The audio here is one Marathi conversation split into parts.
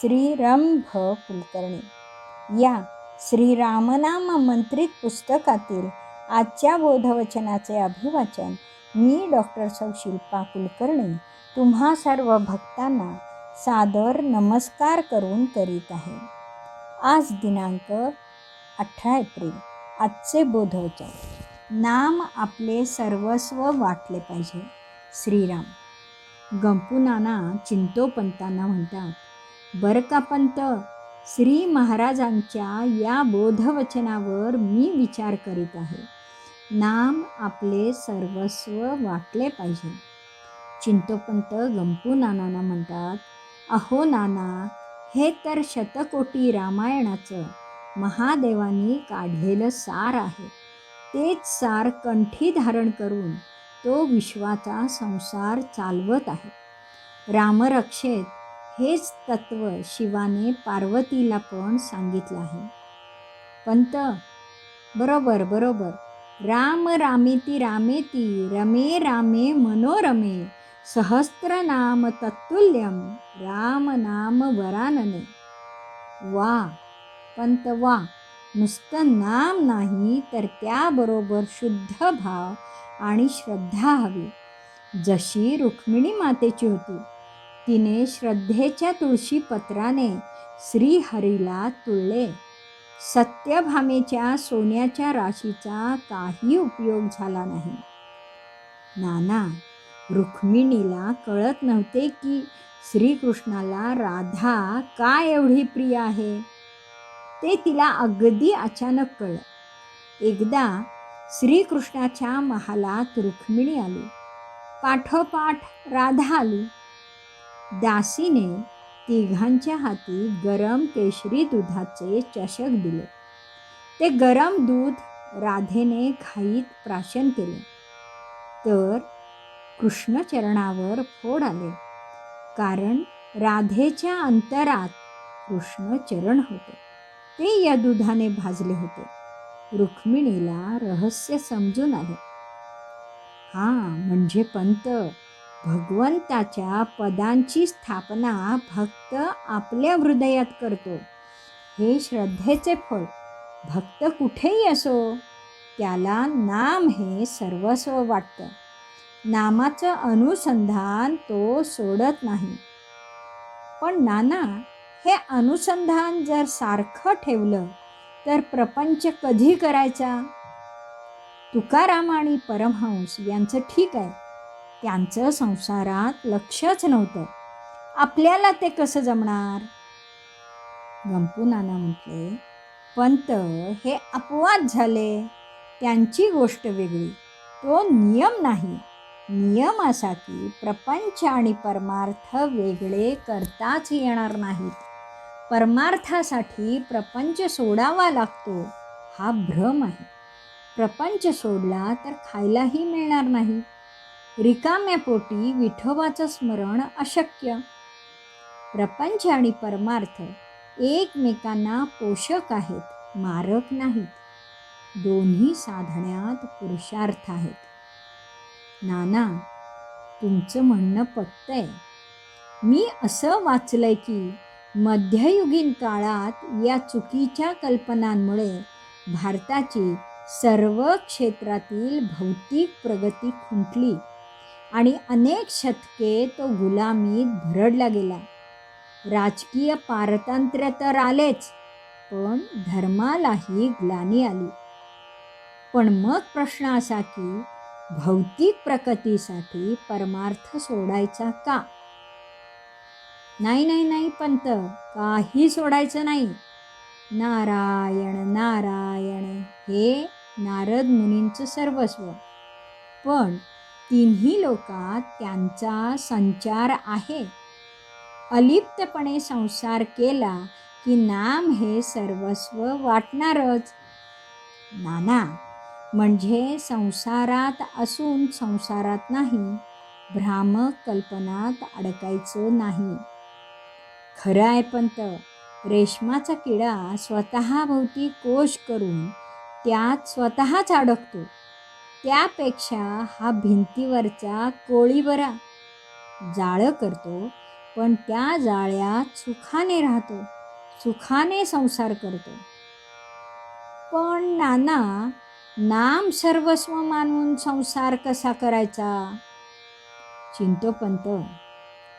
श्री कुलकर्णी या श्रीरामनाम मंत्रित पुस्तकातील आजच्या बोधवचनाचे अभिवाचन मी डॉक्टर सौ. शिल्पा कुलकर्णी तुम्हा सर्व भक्तांना सादर नमस्कार करून करीत आहे. आज दिनांक अठरा एप्रिल आजचे बोधवचन. नाम आपले सर्वस्व वाटले पाहिजे. श्रीराम. गंपू नाना चिंतोपंतांना म्हणतात बरं का पंत? श्री महाराजांच्या या बोधवचनावर मी विचार करीत आहे. नाम आपले सर्वस्व वाटले पाहिजे. चिंतोपंत गंपू नानांना म्हणतात अहो नाना हे तर शतकोटी रामायणाचं महादेवानी काढलेलं सार आहे. तेच सार कंठी धारण करून तो विश्वाचा संसार चालवत आहे. रामरक्षेत हेच तत्व शिवाने पार्वतीला पण सांगितलं आहे. पंत बरोबर बरोबर. राम रामेती रामेती रमे रामे मनोरमे सहस्त्रनाम तत्तुल्यम राम नाम वरानने. वा पंत वा. नुसतं नाम नाही तर त्याबरोबर शुद्ध भाव आणि श्रद्धा हवी. जशी रुक्मिणी मातेची होती. तिने श्रद्धेच्या तुळशी पत्राने श्रीहरीला तुळले. सत्यभामेच्या सोन्याच्या राशीचा काही उपयोग झाला नाही. नाना रुक्मिणीला कळत नव्हते की श्रीकृष्णाला राधा का एवढी प्रिय आहे? ते तिला अगदी अचानक कळलं. एकदा श्रीकृष्णाच्या महालात रुक्मिणी आली. पाठोपाठ राधा आली. दासीने तिघांच्या हाती गरम केशरी दुधाचे चषक दिले. ते गरम दूध राधेने घाईत प्राशन केले. तर कृष्णचरणावर फोड आले. कारण राधेच्या अंतरात कृष्णचरण होते. ते या दुधाने भाजले होते. रुक्मिणीला रहस्य समजून आले. हां म्हणजे पंत. भगवंताच्या पदांची स्थापना भक्त आपल्या हृदयात करतो. हे श्रद्धेचे फळ. भक्त कुठेही असो त्याला नाम हे सर्वस्व वाटतं. नामाचं अनुसंधान तो सोडत नाही. पण नाना हे अनुसंधान जर सारखं ठेवलं तर प्रपंच कधी करायचा? तुकाराम आणि परमहंस यांचं ठीक आहे. त्यांचं संसारात लक्षच नव्हतं. आपल्याला ते कसं जमणार? गंपू नाना म्हटले पंत हे अपवाद झाले. त्यांची गोष्ट वेगळी. तो नियम नाही. नियम असा की प्रपंच आणि परमार्थ वेगळे करताच येणार नाहीत. परमार्थासाठी प्रपंच सोडावा लागतो. हा भ्रम आहे. प्रपंच सोडला तर खायलाही मिळणार नाही. रिकाम्या पोटी विठोबाचं स्मरण अशक्य. प्रपंच आणि परमार्थ एकमेकांना पोषक आहेत मारक नाहीत. दोन्ही साधण्यात पुरुषार्थ आहेत. नाना तुमचं म्हणणं पटतंय. मी असं वाचलंय की मध्ययुगीन काळात या चुकीच्या कल्पनांमुळे भारताची सर्व क्षेत्रातील भौतिक प्रगती खुंटली. आणि अनेक शतके तो गुलामीत भरडला गेला. राजकीय पारतंत्र्य तर आलेच पण धर्मालाही ग्लानी आली. पण मग प्रश्न असा की भौतिक प्रगतीसाठी परमार्थ सोडायचा का? नाही नाही नाही पंत काही सोडायचं नाही. नारायण नारायण हे नारद मुनींचं सर्वस्व. पण तिन्ही लोकात त्यांचा संचार आहे. अलिप्तपणे संसार केला की नाम हे सर्वस्व वाटणारच. नाना म्हणजे संसारात असून संसारात नाही भ्रामक कल्पनात अडकायचं नाही. खरं आहे पंत रेशमाचा किडा स्वतःभोवती कोश करून त्यात स्वतःच अडकतो. त्यापेक्षा हा भिंतीवरचा कोळी बरा जाळं करतो पण त्या जाळ्यात सुखाने राहतो सुखाने संसार करतो. पण नाना नाम सर्वस्व मानून संसार कसा करायचा? चिंतोपंत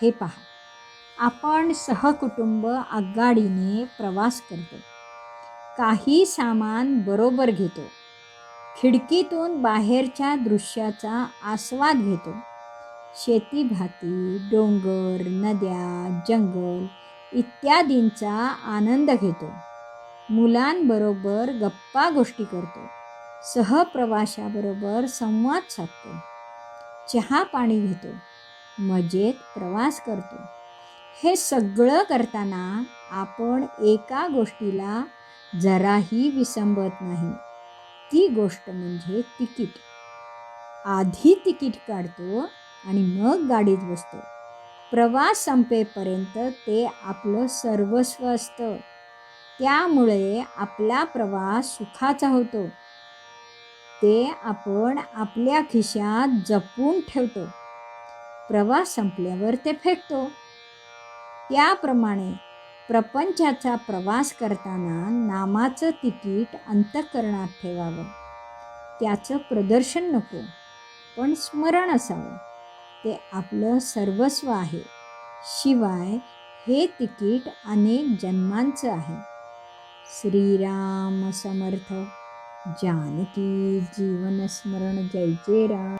हे पहा. आपण सहकुटुंब आगगाडीने प्रवास करतो. काही सामान बरोबर घेतो. खिडकीतून बाहेरच्या दृश्याचा आस्वाद घेतो. शेतीभाती डोंगर नद्या जंगल इत्यादींचा आनंद घेतो. मुलांबरोबर गप्पा गोष्टी करतो. सहप्रवाशाबरोबर संवाद साधतो. चहा पाणी घेतो. मजेत प्रवास करतो. हे सगळं करताना आपण एका गोष्टीला जराही विसंबत नाही. ती गोष्ट म्हणजे तिकीट. आधी तिकीट काढतो आणि मग गाडीत बसतो. प्रवास संपेपर्यंत ते आपलं सर्वस्व असतं. त्यामुळे आपला प्रवास सुखाचा होतो. ते आपण आपल्या खिशात जपून ठेवतो. प्रवास संपल्यावर ते फेकतो. त्याप्रमाणे प्रपंचाचा प्रवास करताना नामाचं तिकीट अंतःकरणात ठेवावं. त्याचं प्रदर्शन नको पण स्मरण असावं. ते आपलं सर्वस्व आहे. शिवाय हे तिकीट अनेक जन्मांचं आहे. श्रीराम समर्थ जानकी जीवन स्मरण जय जय राम